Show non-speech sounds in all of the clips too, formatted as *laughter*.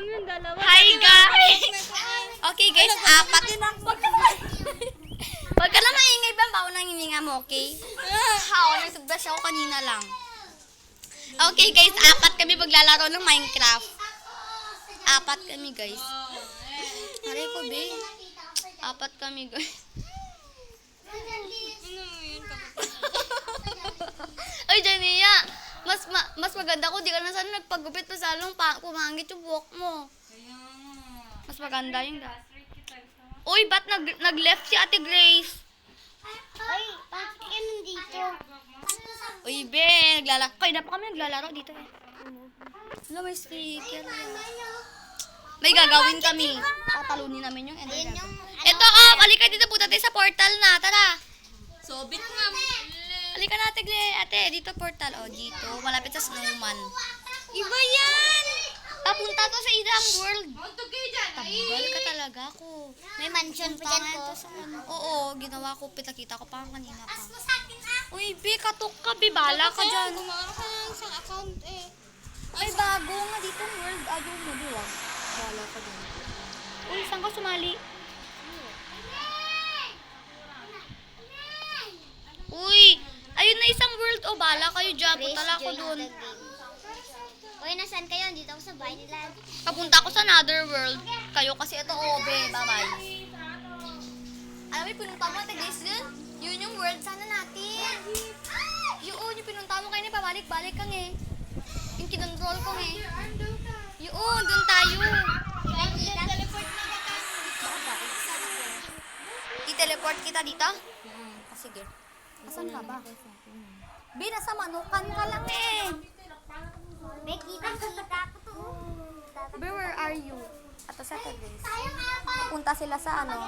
lang yun, dalawa. Hi guys! *laughs* Okay guys, apat. Wag ka naman. Wag ka na maingay ba? Bawa nang hininga mo, okay? *laughs* How? Nagsubrush ako kanina lang. Okay guys, apat kami maglalaro ng Minecraft. Apat kami guys. Aray ko, be. Apat kami guys. Ay, Jania! Mas ma mas maganda ko, di ka na sana nagpagupit pa salong pa pumangit yung buhok mo. Mas maganda yung da. Uy, ba't nag nag-left si Ate Grace? Ay, bakit ka nandito? Uy, be, naglalaro. Kaya na pa kami naglalaro dito eh. Wala, may sticker. May gagawin kami. Tatalunin namin yung ender. Ito, oh, halika dito punta tayo sa portal na. Tara. Sobit nga. Halika na, ate, Gle. Ate, dito portal. Oh, dito. Malapit sa snowman. Iba yan! Papunta to sa Idang World. Tabal ka talaga ako. May mansion pa dyan ko. sa ano. Oo, ginawa ko. Pitakita ko pa kanina pa. Uy, be, katok ka, be. Bala ka dyan. Gumawa ka isang account eh. Ay, bago nga dito world. Ayaw mo, di wag. Bala ka dyan. Uy, saan ka sumali? Uy, na isang world. O, bala kayo dyan. Punta lang ako dun. Uy, nasaan kayo? Dito ako sa bahay nila. Papunta ako sa another world. Kayo kasi ito, obe. Bye-bye. Alam mo, pinunta mo, Ate Grace, dun? Yun yung world sana natin. Yun, yung pinunta mo kayo na pabalik-balik kang eh. Yung kinontrol ko eh. Yun, dun tayo. I-teleport kita dito? Ah, sige. Asan ka ba? Bi, nasa manukan ka lang eh. May kita-kita ko to. Where are you? Ato sa pa. Punta sila sa ano.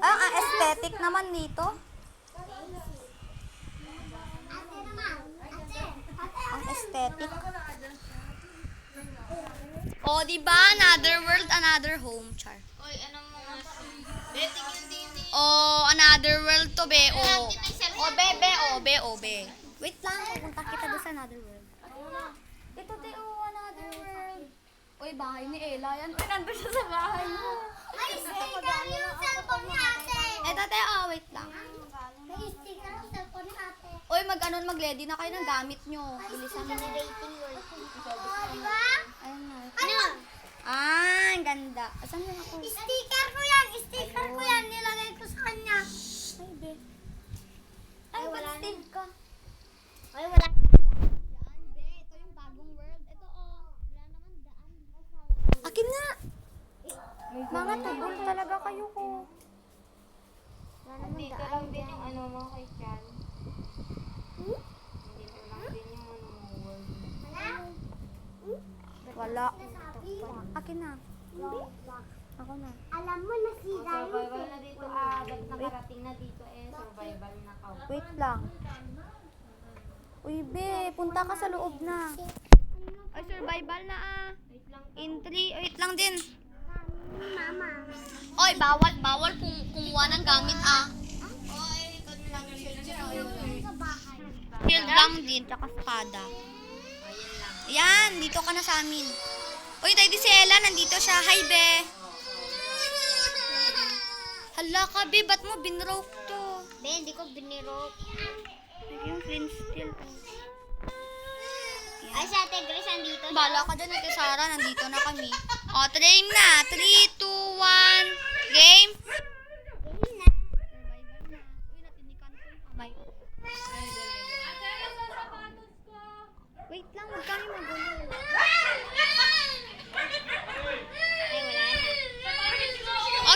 Ah, ang aesthetic naman dito. Ang aesthetic. Oh, di ba? Another world, another home, char. Uy, ano hindi. Oh, another world to, be. Oh. Oh, be, be, oh, be, oh, be. Wait lang, pupunta kita doon sa another world. Ito, te, oh, another world. Uy, bahay ni Ella yan. Uy, nandun siya sa bahay mo. Ay, sticker yung cellphone ni ate. Eto, te, oh, wait lang. May sticker yung cellphone ni ate. Uy, mag-ano, mag-ready na kayo ng gamit nyo. Bilisan mo. Rating yun. Oh, di ba? Ayun na. Ano? Ah, ang ganda. Asan yun ako? Sticker ko yan. Sticker ko yan. Nilagay ko sa kanya. Ay, be. Wala wala na. Steve ka. Ay, wala. Daan, be. Ito yung bagong world. Ito, oh. Wala naman daan. Akin nga. Mga tubol talaga kayo ko. Wala naman Dito daan. lang din yung ano mo kay Chan. Dito lang din yung ano mo world. Wala. Akin na. Ako na. Alam mo, nasira yung Survival na dito ah. Ba't nakarating na dito eh. Survival na. Wait lang. Uy, be. Punta ka sa loob na. Ay, survival na ah. In 3. Wait lang din. Mama. Oy, bawal, bawal kung kumuha ng gamit ah. Oy, ito lang. Shield lang din, tsaka lang. Yan, dito ka na sa amin. Uy, tayo si Ella, nandito siya. Hi, be. Hala ka, be, ba't mo binroke? Be, hindi ko biniro. Yung flint steel. Ay, si Ate Grace andito. Bala ka dyan, Ate Sara, nandito na kami. O, game na. 3, 2, 1, game. Survival na. Uy, natinikan ko yung kamay. Wait lang, huwag kami magulo. Ay, wala na.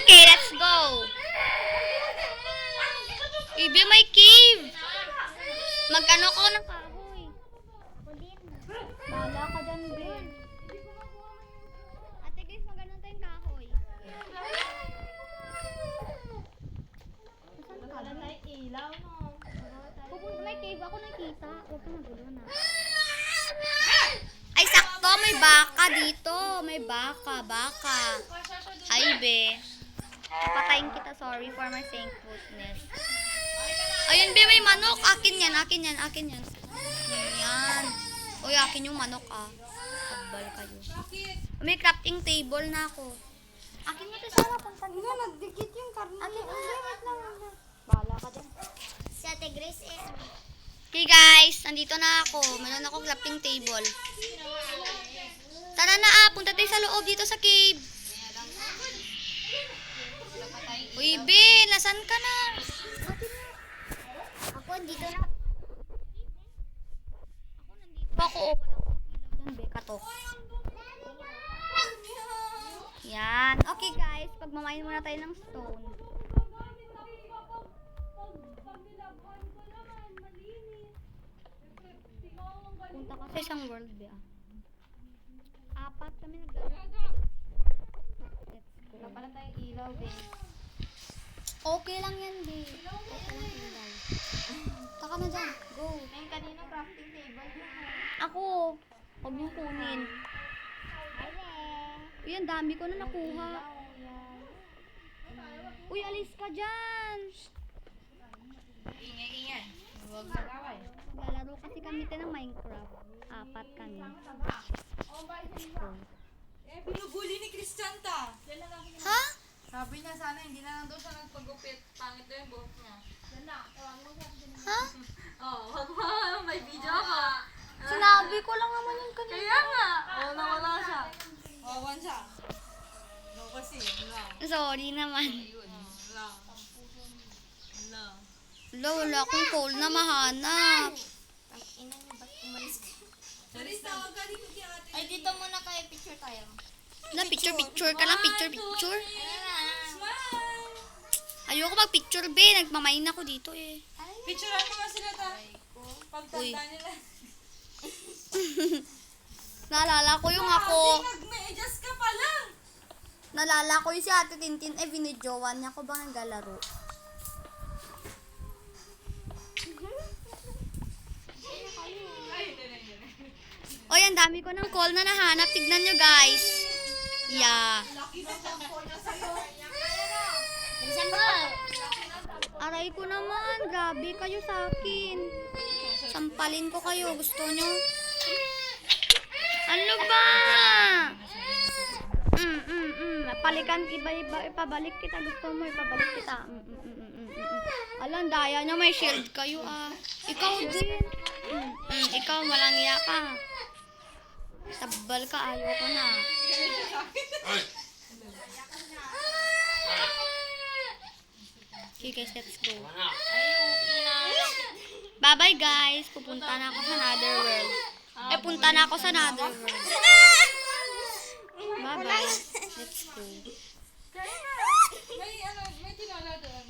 Okay, let's go. Ibi, may cave. Mag-ano ko ng kahoy. Bala ka dyan, Ben. Ate guys, mag-ano tayong kahoy. Saan ka? Wala tayong ilaw no. Pupunta may cave ako nakita. Huwag ka magulo na. Ay, sakto. May baka dito. May baka. Baka. Hi, be. Patayin kita. Sorry for my thankfulness. Ayun, be. May manok. Akin yan. Akin yan. Akin yan. Yan. Uy, akin yung manok, ah. Tabbal kayo. May crafting table na ako. Akin mo to sana punta Ano, nagdikit yung karne. Akin mo. Wait lang. Bahala ka dyan. Si Ate Grace eh. Okay guys, nandito na ako. Meron ako crafting table. Tara na ah, punta tayo sa loob dito sa cave. Uy, Ben, nasan ka na? Ako dito na. Ako, oh, wala akong ilaw dyan, Beka to. Yan. Okay guys, pagmamayin muna tayo ng stone. Punta ka sa isang world, Be. ah. Apat kami naglalaro. Wala pala tayong ilaw, babe. Okay lang yan, Be. Okay lang ilaw. Taka na dyan. Go. May kanino crafting table yun. Ako. Huwag niyong kunin. Uy, ang dami ko na nakuha. Uy, alis ka dyan. Ingay-ingay. Huwag mag-away. Lalaro kasi kami tayo ng Minecraft. Apat kami. Eh, binubuli ni Kristanta. Ha? Sabi niya sana hindi na lang daw siya nagpagupit. Pangit daw yung buhok niya. Ha? *laughs* Oh, wag mo. May video ako. Sinabi ko lang naman yung kanina. Kaya nga. Oh, nawala siya. Wawan siya. No, kasi. Wala. Sorry naman. Wala. Wala. Wala, wala akong coal na mahanap. Ina niyo, ba't umalis ka? Charis, tawag ka dito kay ate. Ay, dito muna kayo. Picture tayo. Na, picture, picture ka lang. Picture, picture. Smile! Ayoko mag-picture, be. Nagmamain ako dito eh. Picturean mo nga sila ta. Pagtanda nila. *laughs* Naalala ko yung ako. Nag-medyas ka pa lang. Nalala ko yung si Ate Tintin, eh, binidyowan niya ko ba naglalaro? Oy, ang dami ko ng call na nahanap. Tignan nyo, guys. Yeah. Bilisan mo. Aray ko naman. Grabe kayo sa akin. Sampalin ko kayo. Gusto nyo? Ano ba? Mm, mm, mm. Palikan, iba, iba, ipabalik kita. Gusto mo, ipabalik kita. Mm, mm, mm, mm, mm, mm. Alam, daya nyo, may shield kayo ah. Ikaw din. Mm, mm, ikaw, walang iya ka. Tabbal ka, ayoko na. Okay guys, let's go. Bye-bye guys. Pupunta na ako sa another world. Eh, punta na ako sa another world. Bye-bye. Let's go. Doon.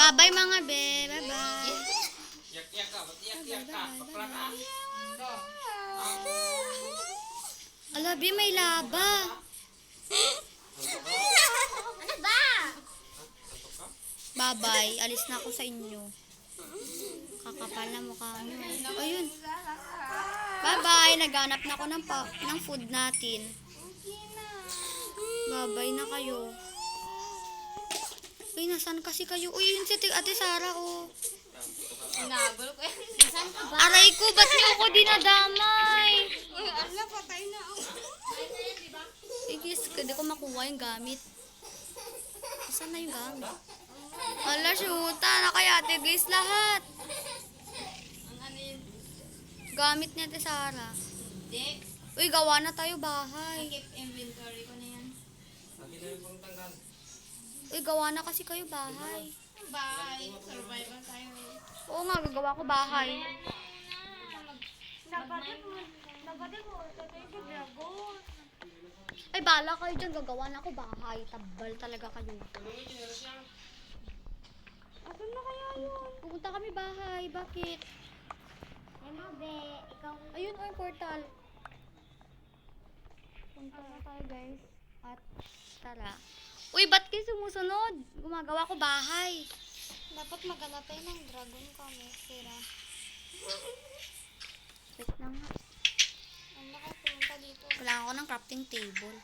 Bye-bye mga be. Bye-bye. Ala, be, may laba. Ano ba? Bye-bye. Alis na ako sa inyo. Kakapal na mukha nyo. Ayun. Bye-bye. Naghanap na ako ng, pa- ng food natin. Bye-bye na kayo. Uy, nasan kasi kayo? Uy, yun si Ate Sara, oh. Inabol ko ba? Aray ko, ba't niyo ako dinadamay? Uy, ala, patay na ako. Igis, hindi ko makuha yung gamit. Saan na yung gamit? Ala, shoota. Na kaya Ate Grace lahat. Ang ano? Gamit ni Ate Sara. Hindi. Uy, gawa na tayo bahay. Keep inventory ko na yan. Uy, gawa na kasi kayo bahay. Bye. Survival tayo eh. Oo nga, gagawa ko bahay. Ay, bala kayo dyan. Gagawa na ako bahay. Tabal talaga kayo. Asan na kaya yun? Pupunta kami bahay. Bakit? Ay mo, be. Ikaw. Ayun, oh, yung portal. Punta na tayo, guys. At tara. Uy, ba't kayo sumusunod? Gumagawa ko bahay. Dapat maghanap tayo ng dragon kami. Sira. Wait lang nga. Ano kayo pumunta dito? Kailangan ko ng crafting table.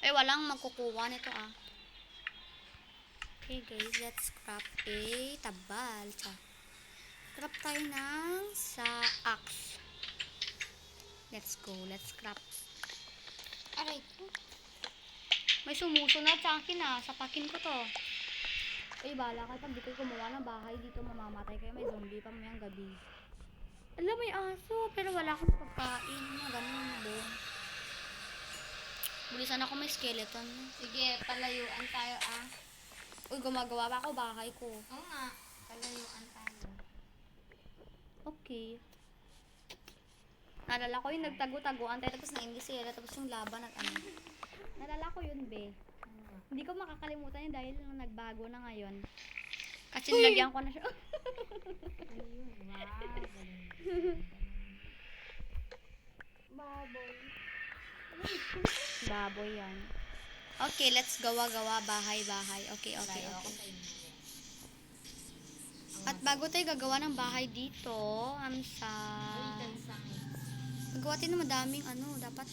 Ay, walang magkukuha nito ah. Okay guys, let's craft a tabal. Sa craft tayo ng sa axe. Let's go. Let's craft. Aray ko. May sumusunod sa akin ah. Sapakin ko to. Uy, bala kayo. Pag di kayo gumawa ng bahay dito, mamamatay kayo. May zombie pa mamayang gabi. Alam, may aso. Pero wala akong pagkain. Mga ganun mo. Bulisan ako may skeleton. Sige, palayuan tayo ah. Uy, gumagawa pa ako bahay ko. Oo nga, palayuan tayo. Okay. Nalala ko yung nagtago-taguan tayo tapos naingis sila tapos yung laban at ano. Nalala ko yun, be. Hindi ko makakalimutan yun dahil nung nagbago na ngayon. Kasi nilagyan ko na siya. Ayun, wow. Baboy. *laughs* Baboy yan. Okay, let's gawa-gawa bahay-bahay. Okay, okay, okay. At bago tayo gagawa ng bahay dito, Amsa, gagawa tayo ng madaming ano, dapat.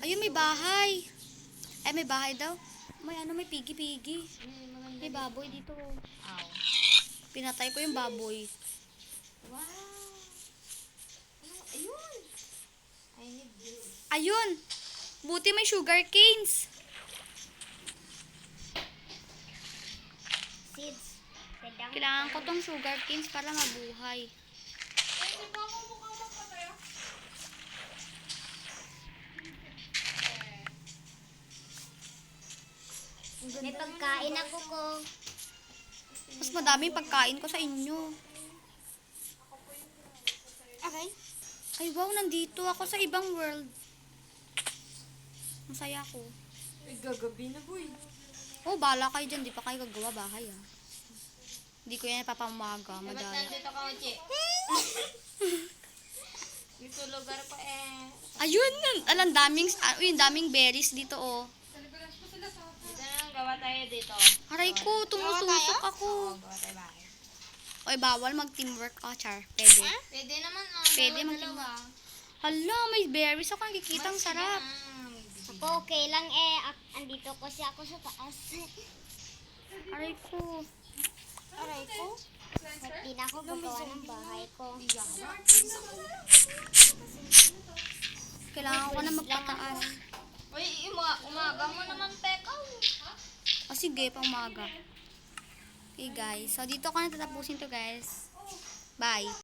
Ayun, may bahay. Ay, may bahay daw. May ano, may pigi-pigi. May baboy dito. Pinatay ko yung baboy. Wow. Ayun. Ayun! Buti may sugar canes. Seeds. Kailangan ko tong sugar canes para mabuhay. May pagkain ako ko. Mas madaming pagkain ko sa inyo. Aray. Ay, wow, nandito ako sa ibang world. Masaya ako. Uy, gagabi na, boy. Oh, bala kayo dyan. Di pa kayo gagawa bahay, ah. Hindi ko yan napapamaga. Eh, ba't Madaya. nandito ka, Oche? *laughs* Dito lugar pa eh. Ayun! Alam, daming, ah, uy, daming berries dito, oh. Dito na lang, gawa tayo dito. Aray ko, tumutusok ako. Oo, gawa tayo bahay. Oy, bawal mag-teamwork. Oh, char. Pwede. Pwede naman, ah. Pwede dalawa, mag-teamwork. Hala, may berries ako. Nakikita ang sarap. Ako okay lang eh. Andito kasi ako sa taas. Aray ko. Aray ko. Ba't di na ako gagawa ng bahay ko? Kailangan ko na magpataas. Uy, uma umaga mo naman, Pekaw. O sige, pa umaga. Okay guys, so dito ko na tatapusin to guys. Bye.